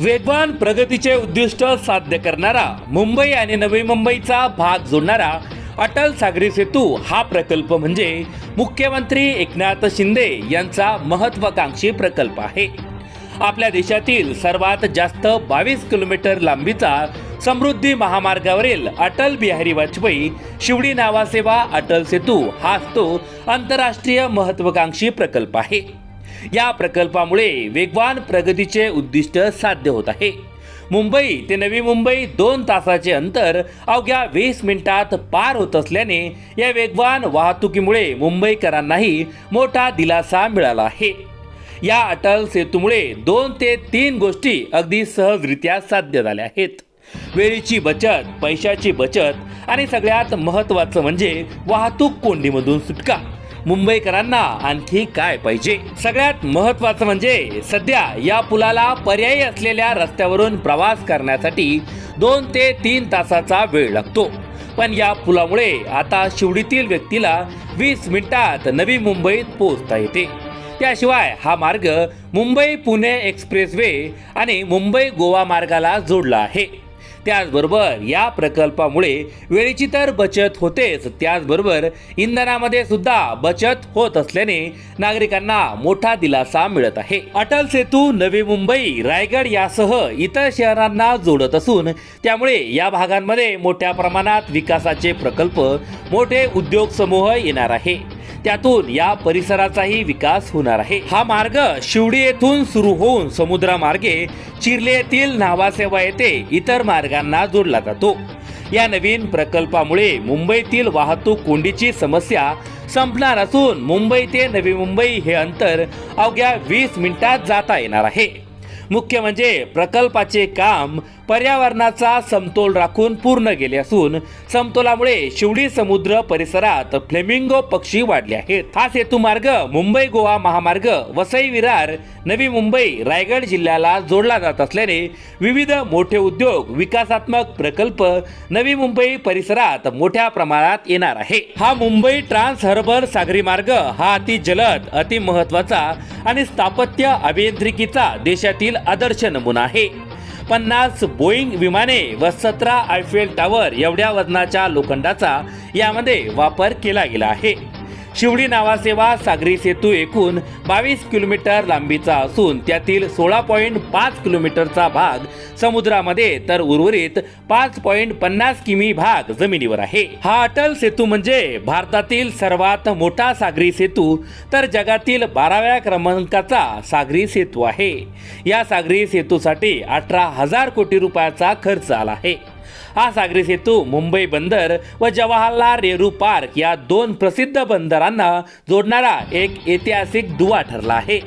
वेगवान प्रगतीचे उद्दिष्ट साध्य करणारा मुंबई आणि नवी मुंबईचा भाग जोडणारा अटल सागरी सेतू हा प्रकल्प म्हणजे मुख्यमंत्री एकनाथ शिंदे यांचा महत्वाकांक्षी प्रकल्प आहे. आपल्या देशातील सर्वात जास्त बावीस किलोमीटर लांबीचा समृद्धी महामार्गावरील अटल बिहारी वाजपेयी शिवडी नावासेवा अटल सेतू हाच तो आंतरराष्ट्रीय महत्वाकांक्षी प्रकल्प आहे. या प्रकल्पामुळे वेगवान प्रगतीचे उद्दिष्ट साध्य होत आहे. मुंबई ते नवी मुंबई दोन तासाचे अंतर अवघ्या वीस मिनिटात पार होत असल्याने या वेगवान वाहतुकीमुळे मुंबईकरांनाही मोठा दिलासा मिळाला आहे. या अटल सेतूमुळे दोन ते तीन गोष्टी अगदी सहजरित्या साध्य झाल्या आहेत. वेळेची बचत पैशाची बचत आणि सगळ्यात महत्त्वाचं म्हणजे वाहतूक कोंडीमधून सुटका. मुंबईकरांना आणखी काय पाहिजे? सगळ्यात महत्वाचं म्हणजे सध्या या पुलाला पर्यायी असलेल्या रस्त्यावरून प्रवास करण्यासाठी दोन ते तीन तासाचा वेळ लागतो. पण या पुलामुळे आता शिवडीतील व्यक्तीला वीस मिनिटात नवी मुंबईत पोहोचता येते. त्याशिवाय हा मार्ग मुंबई पुणे एक्सप्रेसवे आणि मुंबई गोवा मार्गाला जोडला आहे. त्याचबरोबर या प्रकल्पामुळे वेळेची तर बचत होतेच. त्याचबरोबर इंधनामध्ये सुद्धा बचत होत असल्याने नागरिकांना मोठा दिलासा मिळत आहे. अटल सेतू नवी मुंबई रायगड यासह इतर शहरांना जोडत असून त्यामुळे या भागांमध्ये मोठ्या प्रमाणात विकासाचे प्रकल्प मोठे उद्योग समूह येणार आहे. त्यातून या परिसराचाही विकास होणार आहे. हा मार्ग शिवडी येथून सुरू होऊन समुद्रामार्गे चिर्ले येथील न्हावासेवा येथे इतर मार्गांना जोडला जातो. या नवीन प्रकल्पामुळे मुंबईतील वाहतूक कोंडीची समस्या संपणार असून मुंबई ते नवी मुंबई हे अंतर अवघ्या वीस मिनिटात जाता येणार आहे. मुख्य म्हणजे प्रकल्पाचे काम पर्यावरणाचा समतोल राखून पूर्ण गेले असून समतोलामुळे शिवडी समुद्र परिसरात फ्लेमिंगो पक्षी वाढले आहेत. हा सेतू मार्ग मुंबई गोवा महामार्ग वसई विरार नवी मुंबई रायगड जिल्ह्याला जोडला जात असल्याने विविध मोठे उद्योग विकासात्मक प्रकल्प नवी मुंबई परिसरात मोठ्या प्रमाणात येणार आहे. हा मुंबई ट्रान्स हर्बर सागरी मार्ग हा अति जलद अति महत्त्वाचा आणि स्थापत्य अभियांत्रिकीचा देशातील आदर्श नमुना आहे. पन्नास बोईंग विमाने व सतरा आयफेल टावर एवढ्या वजनाच्या लोखंडाचा यामध्ये वापर केला गेला आहे. शिवडी नावासेवा सागरी सेतू एकूण बावीस किलोमीटर लांबीचा असून त्यातील सोळा पॉईंट पाच किलोमीटरचा भाग समुद्रामध्ये तर उर्वरित पाच पॉईंट पन्नास किमी भाग जमिनीवर आहे. हा अटल सेतू म्हणजे भारतातील सर्वात मोठा सागरी सेतू तर जगातील बाराव्या क्रमांकाचा सागरी सेतू आहे. या सागरी सेतूसाठी अठरा हजार कोटी रुपयाचा खर्च आला आहे. हा सागरी सेतू मुंबई बंदर व जवाहरलाल नेहरू पार्क या दोन प्रसिद्ध बंदरांना जोडणारा एक ऐतिहासिक दुवा ठरला आहे.